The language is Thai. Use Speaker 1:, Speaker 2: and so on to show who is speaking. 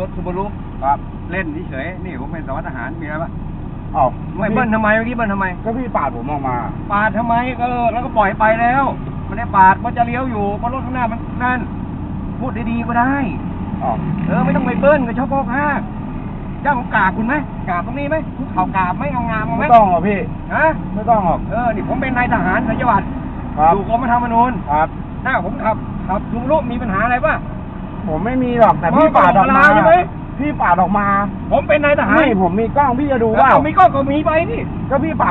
Speaker 1: รถซูบารุ
Speaker 2: ครับ
Speaker 1: เล่นเฉยๆนี่ผมเป็นสารวัตรทหารมีอะไรปะ
Speaker 2: เอ้า
Speaker 1: ไม่เบิ้ลทำไมเมื่อกี้เบิ้ลทำไม
Speaker 2: ก็พี่ปาดผมออกมา
Speaker 1: ปาดทำไมเออแล้วก็ปล่อยไปแล้วไม่ได้ปาดมันจะเลี้ยวอยู่เพราะรถข้างหน้ามันนั่น พูดดีๆก็ได้
Speaker 2: อ๋อ
Speaker 1: เออไม่ต้องไปเบิ้ลกับชอบพ่อค้าเจ้าของกราบคุณไหมกราบตรงนี้ไหมคุกเข่ากราบไหมเอางามเอาไหม
Speaker 2: ไม่ต้องหรอกพี่
Speaker 1: ฮะ
Speaker 2: ไม่ต้องหรอก
Speaker 1: เออนี่ผมเป็นนายทหารสัญญบัตร
Speaker 2: ครับ
Speaker 1: อยู่กรมธรรมนูญ
Speaker 2: ครับ
Speaker 1: ถ้าผมขับขับลุงลุมีปัญหาอะไรป่ะ
Speaker 2: ผมไม่มีหรอกแต่พี่ปาดออกมา
Speaker 1: ใช่ไหม
Speaker 2: พี่ปาดออกมา
Speaker 1: ผมเป็นนายทหาร
Speaker 2: ไม่ผมมีกล้องพี่จะดูว่า
Speaker 1: เออมีก็ก็มีไปนี่
Speaker 2: ก็พี่ปาด